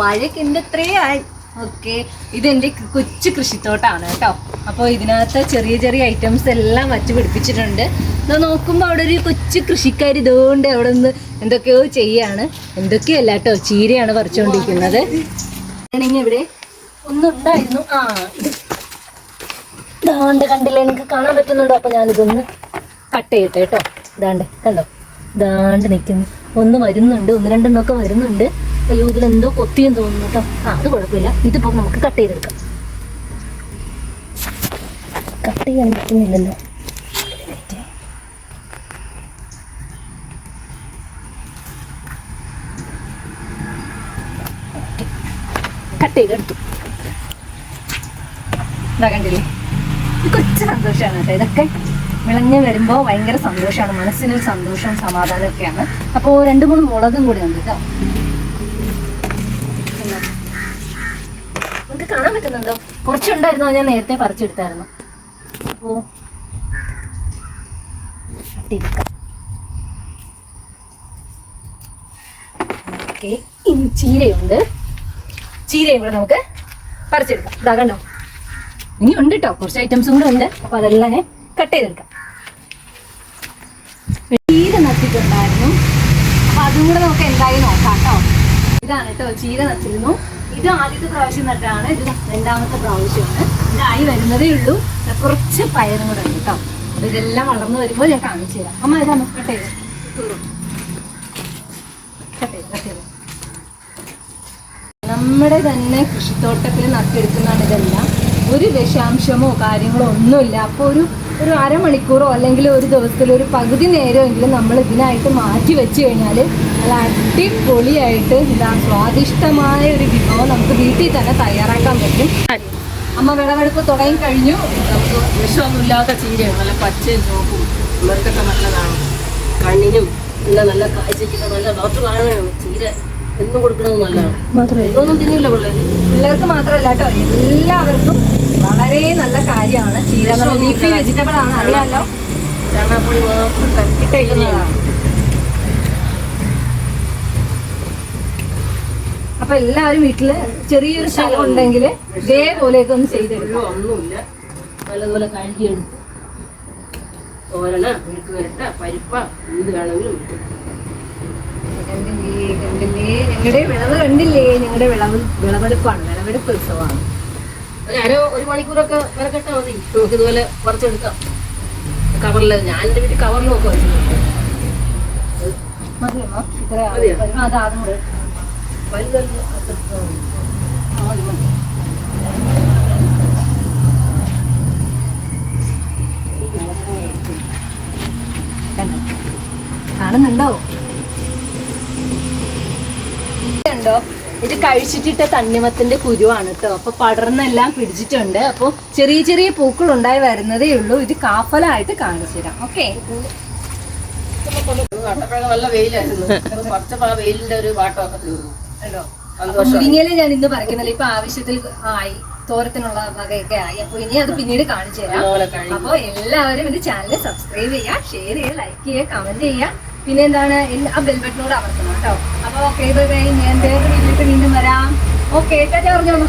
വാഴയ്ക്ക് എന്റെ എത്രയായി ഓക്കെ. ഇതെന്റെ കൊച്ചു കൃഷിത്തോട്ടാണ് കേട്ടോ. അപ്പോൾ ഇതിനകത്ത് ചെറിയ ചെറിയ ഐറ്റംസ് എല്ലാം വച്ച് പിടിപ്പിച്ചിട്ടുണ്ട്. ഇത് നോക്കുമ്പോൾ അവിടെ ഒരു കൊച്ചു കൃഷിക്കാർ ഇതുകൊണ്ട് അവിടെ നിന്ന് എന്തൊക്കെയോ ചെയ്യാണ്. എന്തൊക്കെയല്ല കേട്ടോ ചീരയാണ് പറിച്ചുകൊണ്ടിരിക്കുന്നത് ആണെങ്കിൽ ഇവിടെ ഒന്നുണ്ടായിരുന്നു ആ ഇത് ദാണ്ട് കണ്ടില്ലേ? എനിക്ക് കാണാൻ പറ്റുന്നുണ്ടോ? അപ്പൊ ഞാനിതൊന്ന് കട്ട് ചെയ്യട്ടെ കേട്ടോ. ഇതാണ്ട് കണ്ടോ? ഇതാണ്ട് നിൽക്കുന്നു ഒന്ന് വരുന്നുണ്ട്. ഒന്ന് രണ്ടെണ്ണമൊക്കെ വരുന്നുണ്ട്. അയ്യോ ഇതിലെന്തോ കൊത്തിയെന്ന് തോന്നുന്നു കേട്ടോ. ആ അത് കുഴപ്പമില്ല. ഇതിപ്പോ നമുക്ക് കട്ട് ചെയ്തെടുക്കാം. കട്ട് ചെയ്യാൻ പറ്റുന്നില്ലല്ലോ. കട്ട് ചെയ്തെടുത്തു. കണ്ടില്ലേ? കൊച്ചു സന്തോഷമാണ് കേട്ടോ. ഇതൊക്കെ വിളഞ്ഞ് വരുമ്പോൾ ഭയങ്കര സന്തോഷമാണ്. മനസ്സിനൊരു സന്തോഷവും സമാധാനവും ഒക്കെയാണ് അപ്പോൾ രണ്ട് മൂന്ന് മുളകും കൂടി ഉണ്ട് കേട്ടോ. നമുക്ക് കാണാൻ പറ്റുന്നുണ്ടോ? കുറച്ചുണ്ടായിരുന്നു ഞാൻ നേരത്തെ പറിച്ചെടുത്തായിരുന്നു. അപ്പോൾ ഓക്കെ ഇനി ചീരയുണ്ട്. ചീരയും കൂടെ നമുക്ക് പറിച്ചെടുക്കാം. ഇതാ കണ്ടോ? ഇനി ഉണ്ട് കേട്ടോ കുറച്ച് ഐറ്റംസും കൂടെ ഉണ്ട്. അപ്പൊ അതെല്ലാം കട്ട് ചെയ്തെടുക്കാം. ചീര നട്ടിട്ടുണ്ടായിരുന്നു. അപ്പൊ അതും കൂടെ നമുക്ക് എന്തായി നോക്കാം കേട്ടോ ഇതാണ് കേട്ടോ ചീര നട്ടിരുന്നു. ഇത് ആദ്യത്തെ പ്രാവശ്യം നട്ടാണ് ഇത് രണ്ടാമത്തെ പ്രാവശ്യമാണ്. ഇതായി വരുന്നതേ ഉള്ളൂ. കുറച്ച് പയറും കൂടെ കേട്ടോ ഇതെല്ലാം വളർന്നു വരുമ്പോൾ ഞാൻ കാണിച്ചു തരാം. അമ്മ ഇതാ കട്ട് ചെയ്ത് കട്ട് ചെയ്ത് നമ്മുടെ തന്നെ കൃഷിത്തോട്ടത്തിൽ നട്ടെടുക്കുന്നതാണ് ഇതെല്ലാം. ഒരു വിഷാംശമോ കാര്യങ്ങളോ ഒന്നുമില്ല. അപ്പോൾ ഒരു ഒരു അരമണിക്കൂറോ അല്ലെങ്കിൽ ഒരു ദിവസത്തിൽ ഒരു പകുതി നേരമെങ്കിലും നമ്മൾ ഇതിനായിട്ട് മാറ്റി വെച്ച് കഴിഞ്ഞാൽ നല്ല അടിപൊളിയായിട്ട് എന്താ സ്വാദിഷ്ടമായ ഒരു വിഭവം നമുക്ക് വീട്ടിൽ തന്നെ തയ്യാറാക്കാൻ പറ്റും. അമ്മ വിളവെടുപ്പ് തുടങ്ങി കഴിഞ്ഞു. നമുക്ക് വിഷമൊന്നുമില്ലാത്ത ചീരയാണ്. നല്ല പച്ചയും ചോപ്പും ഇവർക്കൊക്കെ നല്ലതാണ്. കണ്ണിനും നല്ല നല്ല കാഴ്ചയ്ക്കൊക്കെ നല്ല ഡോക്ടറാണ്. ചീര എന്നും കൊടുക്കുന്നത് നല്ലതാണ്. മാത്രമേ. ഇതൊന്നും തിന്നില്ല പിള്ളേർ പിള്ളേർക്ക് മാത്രമല്ല കേട്ടോ. എല്ലാവർക്കും വളരെ നല്ല കാര്യമാണ്. ചീര ലീഫി വെജിറ്റബിൾ ആണ്. അറിയാമല്ലോ അപ്പൊ എല്ലാവരും വീട്ടിൽ ചെറിയൊരു സ്ഥലം ഉണ്ടെങ്കിൽ ഇതേപോലെയൊക്കെ ഒന്ന് ചെയ്തെടുക്കും ഒന്നുമില്ല. നല്ലതുപോലെ കഴുകിയെടുത്ത് തോരണ മെഴുക്ക് വരട്ട പരിപ്പ എന്ത് വേണമെങ്കിലും ഇട്ടു. കണ്ടില്ലേ കണ്ടില്ലേ? ഞങ്ങളുടെ വിളവ് കണ്ടില്ലേ? ഞങ്ങളുടെ വിളവ് വിളവെടുപ്പാണ് വിളവെടുപ്പ് ഉത്സവമാണ്. ഒരു അര ഒരു മണിക്കൂറൊക്കെ വരക്കെട്ടാ മതി. നമുക്ക് ഇതുപോലെ കുറച്ചെടുക്കാം കവറിൽ ഞാൻ എന്റെ വീട്ടിൽ കവറിൽ നോക്കുക. കാണുന്നുണ്ടോ? ഉണ്ടോ? ഇത് കഴിച്ചിട്ടിട്ട തണ്ണിമത്തിന്റെ കുരുവാണ് കേട്ടോ. അപ്പൊ പടർന്നെല്ലാം പിടിച്ചിട്ടുണ്ട്. അപ്പൊ ചെറിയ ചെറിയ പൂക്കൾ ഉണ്ടായി വരുന്നതേ ഉള്ളൂ. ഇത് കാഫലായിട്ട് കാണിച്ചു തരാം. ഓക്കെ നല്ല വെയിലായിരുന്നു. വെയിലിന്റെ ഒരു വാട്ടമൊക്കെ തീർന്നു. സന്തോഷം. മുരിങ്ങയില ഞാൻ ഇന്ന് പറിക്കുന്നില്ല ഇപ്പൊ ആവശ്യത്തിൽ ആയി തോരത്തിനുള്ള വകയൊക്കെ ആയി. അപ്പൊ ഇനി അത് പിന്നീട് കാണിച്ചു തരാം. അപ്പൊ എല്ലാവരും ഇത് ചാനൽ സബ്സ്ക്രൈബ് ചെയ്യുക ഷെയർ ചെയ്യുക ലൈക്ക് ചെയ്യുക കമന്റ് ചെയ്യുക. പിന്നെ എന്താണ് എല്ലാ- ബെൽബട്ടനോട് അമർത്തണം കേട്ടോ. അപ്പൊ ഓക്കെ ബൈ ഞാൻ വേറൊരു വീട്ടിലേക്ക് വീണ്ടും വരാം. ഓക്കെ പറഞ്ഞോളൂ.